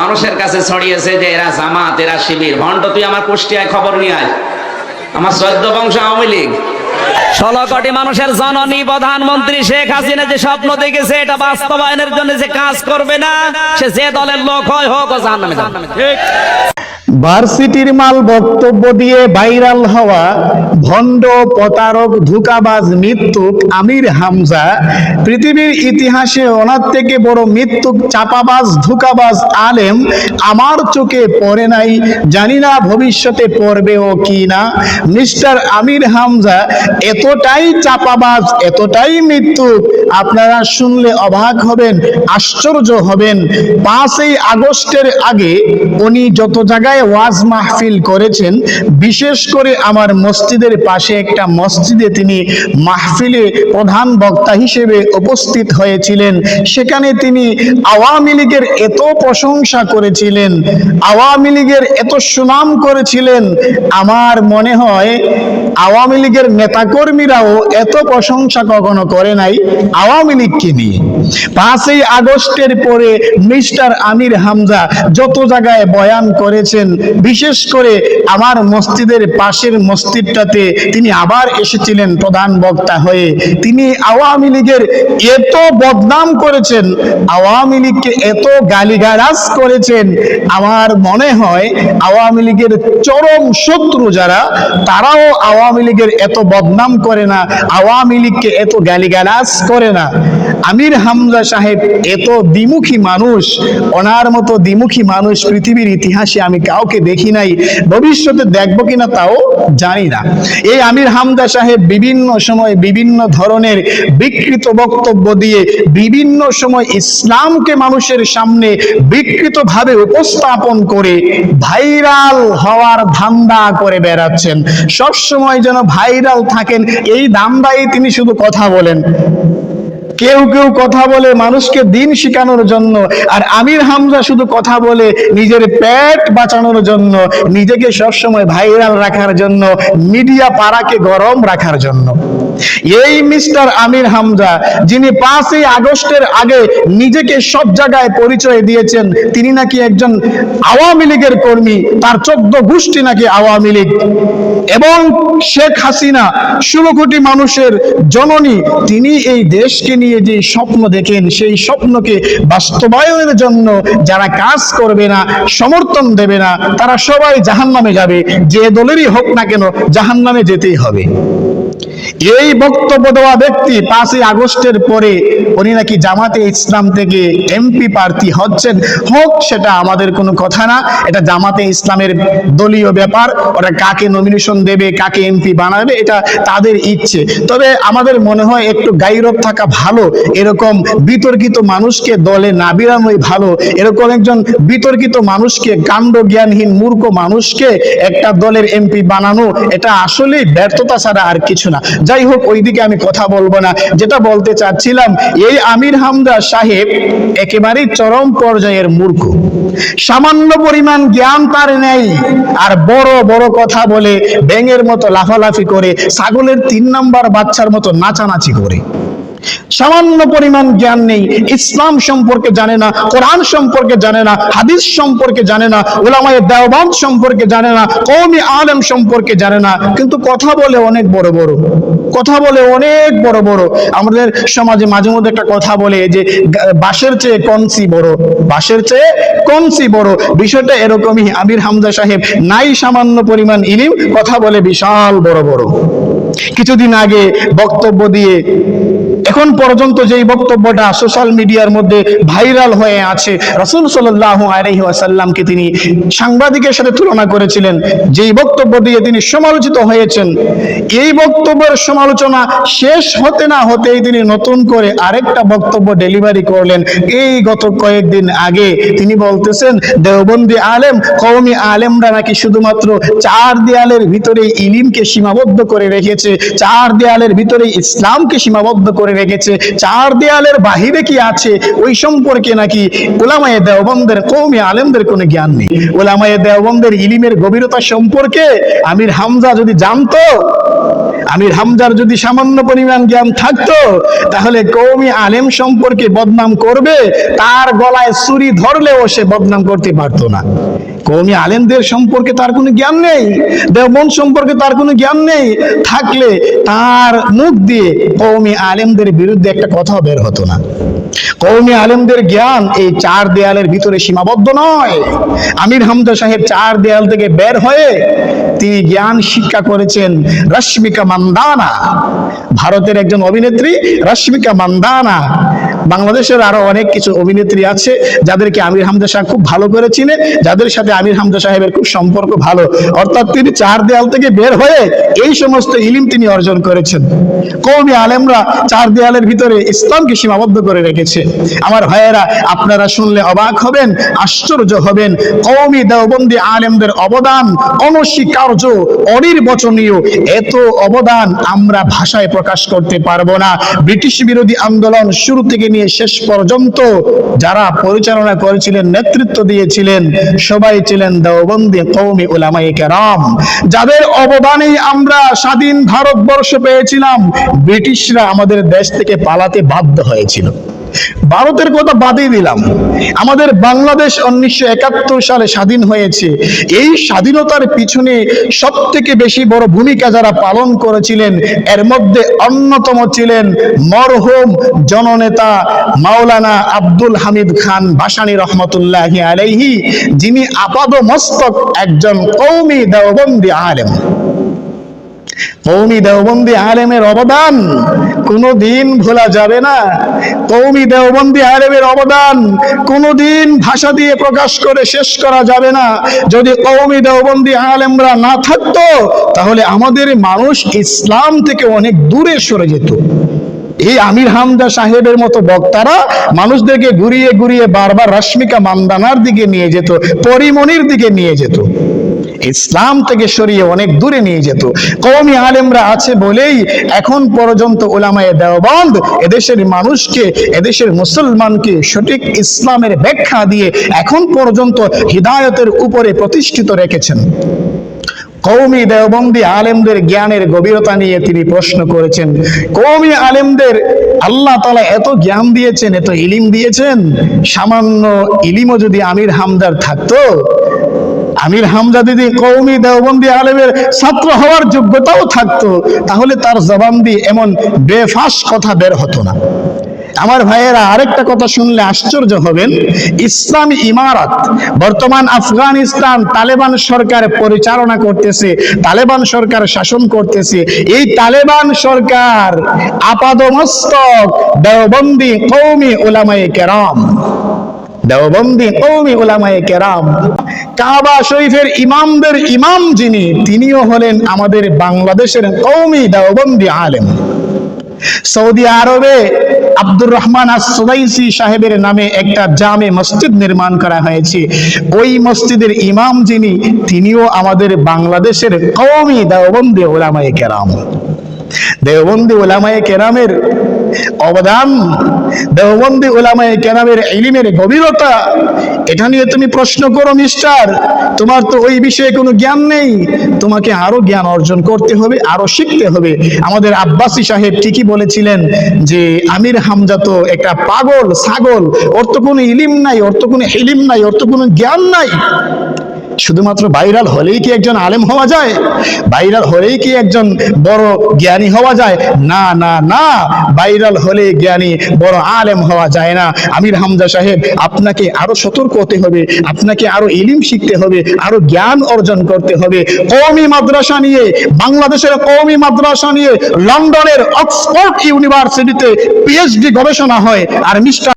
মানুষের কাছে ছড়িয়েছে যে এরা জামাত, এরা শিবির। ভণ্ড, তুই আমার কুষ্টিয়ায় খবর নিয়ে আয়। আমার চোদ্দ বংশ আওয়ামী লীগ। ষোলো কোটি মানুষের জননী প্রধানমন্ত্রী শেখ হাসিনা যে স্বপ্ন দেখেছে, এটা বাস্তবায়নের জন্য যে কাজ করবে না, সে যে দলের লোক হয় হোক ও ভার্সিটির মাল বক্তব্য দিয়ে ভাইরাল হওয়া ভণ্ড প্রতারক, ধোঁকাবাজ মৃত্যুক আমির হামজা। পৃথিবীর ইতিহাসে ওনার থেকে বড় মৃত্যুক চাপাবাজ, ধোঁকাবাজ আলেম আমার চোখে পড়ে নাই। জানি না ভবিষ্যতে পড়বেও কি না। মিস্টার আমির হামজা, এতটাই চাপাবাজ, এতটাই মৃত্যুক আপনারা শুনলে অবাক হবেন, আশ্চর্য হবেন। পাঁচই আগস্টের আগে উনি যত জায়গায় ওয়াজ মাহফিল করেছেন, বিশেষ করে আমার মসজিদের পাশে একটা মসজিদে তিনি মাহফিলে প্রধান বক্তা হিসেবে উপস্থিত হয়েছিলেন। সেখানে তিনি আওয়ামী লীগের এত প্রশংসা করেছিলেন, আওয়ামী লীগের এত সুনাম করেছিলেন, আমার মনে হয় আওয়ামী লীগের নেতাকর্মীরাও এত প্রশংসা কখনো করে নাই আওয়ামী লীগকে নিয়ে। পাঁচই আগস্টের পরে মিস্টার আমির হামজা যত জায়গায় বয়ান করেছেন বিশেষ করে আমার মসজিদের পাশের মসজিদটাতে তিনি আবার এসেছিলেন প্রধান বক্তা হয়ে। তিনি আওয়ামী লীগের এত বদনাম করেছেন, আওয়ামী লীগকে এত গালিগালাজ করেছেন, আমার মনে হয় আওয়ামী লীগের চরম শত্রু যারা, তারাও আওয়ামী লীগের এত বদনাম করে না, আওয়ামী লীগকে এত গালিগালাজ করে না। আমির হামজা সাহেব এত দ্বিমুখী মানুষ ওনার মতো দ্বিমুখী মানুষ পৃথিবীর ইতিহাসে আমি কাউকে দেখি নাই, ভবিষ্যতে দেখব কিনা তাও জানি না। এই আমির হামজা সাহেব বিভিন্ন সময় বিভিন্ন ধরনের বিকৃত বক্তব্য দিয়ে বিভিন্ন সময় ইসলামকে মানুষের সামনে বিকৃতভাবে উপস্থাপন করে ভাইরাল হওয়ার ধান্দা করে বেড়াচ্ছেন। সব সময় যেন ভাইরাল থাকেন, এই ধান্দায় তিনি শুধু কথা বলেন। কেউ কেউ কথা বলে মানুষকে দিন শিখানোর জন্য, আর আমির হামজা শুধু কথা বলে নিজের পেট বাঁচানোর জন্য, নিজেকে সবসময় ভাইরাল রাখার জন্য মিডিয়া পাড়াকে গরম রাখার জন্য। এই মিস্টার আমির হামজা, যিনি পাঁচই আগস্টের আগে নিজেকে সব জায়গায় পরিচয় দিয়েছেন, তিনি নাকি একজন আওয়ামী লীগের কর্মী, তার চোদ্দ গোষ্ঠী নাকি আওয়ামী লীগ। এবং শেখ হাসিনা, ষোলো কোটি মানুষের জননী, তিনি এই দেশকে নিয়ে যে স্বপ্ন দেখেন, সেই স্বপ্নকে বাস্তবায়নের জন্য যারা কাজ করবে না, সমর্থন দেবে না, তারা সবাই জাহান্নামে যাবে, যে দলেরই হোক না কেন, জাহান্নামে যেতেই হবে। এই বক্তব্য দেওয়া ব্যক্তি পাঁচই আগস্টের পরে উনি নাকি জামাতে ইসলাম থেকে এমপি প্রার্থী হচ্ছেন। হোক, সেটা আমাদের কোনো কথা না। এটা জামাতে ইসলামের দলীয় ব্যাপার। ওরা কাকে নমিনেশন দেবে, কাকে এমপি বানাবে, এটা তাদের ইচ্ছে। তবে আমাদের মনে হয় একটু গাইরব থাকা ভালো। এরকম বিতর্কিত মানুষকে দলে না বিরানোই ভালো। এরকম একজন বিতর্কিত মানুষকে কাণ্ড জ্ঞানহীন মূর্খ মানুষকে একটা দলের এমপি বানানো, এটা আসলেই ব্যর্থতা ছাড়া আর কিছু না। যাই হোক ওইদিকে আমি কথা বলব না। যেটা বলতে চাচ্ছিলাম, এই আমির হামদা সাহেব একেবারেই চরম পর্যায়ের মূর্খ। সামান্য পরিমাণ জ্ঞান তার নেই, আর বড় বড় কথা বলে ব্যাঙের মতো লাফালাফি করে ছাগলের তিন নাম্বার বাচ্চার মতো নাচানাচি করে। সামান্য পরিমাণ জ্ঞান নেই। ইসলাম সম্পর্কে জানে না, কোরআন সম্পর্কে জানে না, হাদিস সম্পর্কে জানে না ওলামায়ে দেওবন্দ সম্পর্কে জানে না, কওমি আলেম সম্পর্কে জানে না। কিন্তু কথা বলে অনেক বড় বড়। কথা বলে অনেক বড় বড়। আমাদের সমাজে মাঝে মধ্যে একটা কথা বলে যে, বাঁশের চেয়ে কনসি বড়। বাঁশের চেয়ে কনসি বড়। বিষয়টা এরকমই। আমির হামজা সাহেব নাই সামান্য পরিমাণ ইলিম কথা বলে বিশাল বড় বড়। কিছুদিন আগে বক্তব্য দিয়ে এখন পর্যন্ত যেই বক্তব্যটা সোশ্যাল মিডিয়ার মধ্যে ভাইরাল হয়ে আছে, রসুল সাল্লাহ আলহি আসাল্লামকে তিনি সাংবাদিকের সাথে তুলনা করেছিলেন। যেই বক্তব্য দিয়ে তিনি সমালোচিত হয়েছেন, এই বক্তব্যের সমালোচনা শেষ হতে না হতেই তিনি নতুন করে আরেকটা বক্তব্য ডেলিভারি করলেন। এই গত কয়েকদিন আগে তিনি বলতেছেন, দেওবন্দি আলেম, কওমি আলেমরা নাকি শুধুমাত্র চার দেয়ালের ভিতরে ইলিমকে সীমাবদ্ধ করে রেখেছে, চার দেয়ালের ভিতরে ইসলামকে সীমাবদ্ধ করে রেখেছে চার দেয়ালের বাহিরে কি আছে? ওই সম্পর্কে নাকি ওলামায়ে দেওবন্দের কৌমি আলেমদের কোনো জ্ঞান নেই। ওলামায়ে দেওবন্দের ইলিমের গভীরতা সম্পর্কে আমির হামজা যদি জানতো আমির হামজার যদি সামান্য পরিমাণ জ্ঞান থাকতো, তাহলে কৌমি আলেম সম্পর্কে বদনাম করবে, তার গলায় ছুরি ধরলেও সে বদনাম করতে পারতো না। কৌমি আলেমদের সম্পর্কে তার কোনো জ্ঞান নেই দেবন সম্পর্কে তার কোনো জ্ঞান নেই, থাকলে তার মুখ দিয়ে কৌমি আলেমদের বিরুদ্ধে একটা কথাও বের হতো না। কৌমি আলেমদের জ্ঞান এই চার দেয়ালের ভিতরে সীমাবদ্ধ নয়। আমির হামজা সাহেব চার দেয়াল থেকে বের হয়ে তিনি জ্ঞান শিক্ষা করেছেন রশ্মিকা মান্দানা। ভারতের একজন অভিনেত্রী রশ্মিকা মান্দানা। বাংলাদেশের আরও অনেক কিছু অভিনেত্রী আছে যাদেরকে আমির হামজা সাহেব খুব ভালো করে চিনে, যাদের সাথে আমির হামজা সাহেবের খুব সম্পর্ক ভালো। অর্থাৎ তিনি চার দেয়াল থেকে বের হয়ে এই সমস্ত ইলিম তিনি অর্জন করেছেন। কৌমি আলেমরা চার দেয়ালের ভিতরে ইসলামকে সীমাবদ্ধ করে রেখেছে। আমার ভাইয়েরা, আপনারা শুনলে অবাক হবেন, আশ্চর্য হবেন কৌমি দেওবন্দি আলেমদের অবদান অনস্বীকার্য, অনির্বচনীয়, এত অবদান আমরা ভাষায় প্রকাশ করতে পারব না। ব্রিটিশ বিরোধী আন্দোলন শুরু থেকে নিয়ে শেষ পর্যন্ত যারা পরিচালনা করেছিলেন, নেতৃত্ব দিয়েছিলেন, সবাই ছিলেন দেওবন্দি কৌমি ওলামাই কেরাম। যাদের অবদানে আমরা স্বাধীন ভারতবর্ষ পেয়েছিলাম, ব্রিটিশরা আমাদের দেশ থেকে পালাতে বাধ্য হয়েছিল। ভারতের কথা বাদই দিলাম। আমাদের বাংলাদেশ উনিশশো একাত্তর সালে স্বাধীন হয়েছে। এই স্বাধীনতার পিছনে সব থেকে বেশি বড় ভূমিকা যারা পালন করেছিলেন, এর মধ্যে অন্যতম ছিলেন মরহুম জননেতা মাওলানা আব্দুল হামিদ খান বাসানি রহমতুল্লাহ আলাইহি, যিনি আপাদ মস্তক একজন কৌমি দেওবন্দি আলেম। কৌমি দেওবন্দি আলেমের অবদান কোনোদিন ভোলা যাবে না। কৌমি দেওবন্দি আলেমের অবদান কোনোদিন ভাষা দিয়ে প্রকাশ করে শেষ করা যাবে না। যদি কৌমি দেওবন্দি আলেমরা না থাকতো, তাহলে আমাদের মানুষ ইসলাম থেকে অনেক দূরে সরে যেত। এই আমির হামদা সাহেবের মতো বক্তারা মানুষদেরকে ঘুরিয়ে ঘুরিয়ে বারবার রশ্মিকা মান্দানার দিকে নিয়ে যেত পরিমণির দিকে নিয়ে যেত। ইসলাম থেকে সরিয়ে অনেক দূরে নিয়ে যেত। কওমি আলেমরা আছে বলেই এখন পর্যন্ত ওলামায়ে দেওবন্দ এদেশের মানুষকে, এদেশের মুসলমানকে সঠিক ইসলামের ব্যাখ্যা দিয়ে এখন পর্যন্ত হিদায়তের উপরে প্রতিষ্ঠিত রেখেছেন। কৌমি দেওবন্দি আলেমদের জ্ঞানের গভীরতা নিয়ে তিনি প্রশ্ন করেছেন কৌমি আলেমদের আল্লাহ তালা এত জ্ঞান দিয়েছেন, এত ইলিম দিয়েছেন? সামান্য ইলিমও যদি আমির হামদার থাকতো আমির হামজা দিদি কৌমি দেওবন্দি আলেমের ছাত্র হওয়ার যোগ্যতাও থাকতো, তাহলে তার জবান এমন বেফাস কথা বের হতো না। আমার ভাইয়েরা আরেকটা কথা শুনলে আশ্চর্য হবেন, ইসলামী ইমারত, বর্তমান আফগানিস্তান তালেবান সরকার পরিচালনা করতেছে, তালেবান সরকার শাসন করতেছে, এই তালেবান সরকার আপাদমস্তক দেওবন্দি কৌমি ওলামায়ে কেরাম, দেওবন্দি কৌমি ওলামায়ে কেরাম কাবা শরীফের ইমামদের ইমাম যিনি, তিনিও হলেন আমাদের বাংলাদেশের কৌমি দেওবন্দি আলেম। সৌদি আরবে আব্দুর রহমান আসুদাইসি সাহেবের নামে একটা জামে মসজিদ নির্মাণ করা হয়েছে। ওই মসজিদের ইমাম যিনি, তিনিও আমাদের বাংলাদেশের কওমি দেওবন্দি ওলামায়ে কেরাম। দেওবন্দি ওলামায়ে কেরামের অবদান। দেওবন্দি ওলামায়ে কেরামের ইলিমের গভীরতা, এটা নিয়ে তুমি প্রশ্ন করো মিস্টার তোমার তো ওই বিষয়ে কোনো জ্ঞান নেই। তোমাকে আরও জ্ঞান অর্জন করতে হবে, আরও শিখতে হবে। আমাদের আব্বাসী সাহেব ঠিকই বলেছিলেন যে, আমির হামজা তো একটা পাগল, ছাগল। ওর তো কোনো ইলিম নাই, ওর তো কোনো ইলিম নাই, ওর তো কোনো জ্ঞান নাই। শুধুমাত্র ভাইরাল হলেই কি একজন আলেম হওয়া যায়? ভাইরাল হলেই কি একজন বড় জ্ঞানী হওয়া যায়? না না না। ভাইরাল হলে জ্ঞানী বড় আলেম হওয়া যায় না। আমির হামজা সাহেব, আপনাকে আরও সতর্ক হতে হবে, আপনাকে আরও ইলিম শিখতে হবে, আরও জ্ঞান অর্জন করতে হবে। কওমি মাদ্রাসা নিয়ে, বাংলাদেশের কওমি মাদ্রাসা নিয়ে, লন্ডনের অক্সফোর্ড ইউনিভার্সিটিতে পিএইচডি গবেষণা হয়। আর মিস্টার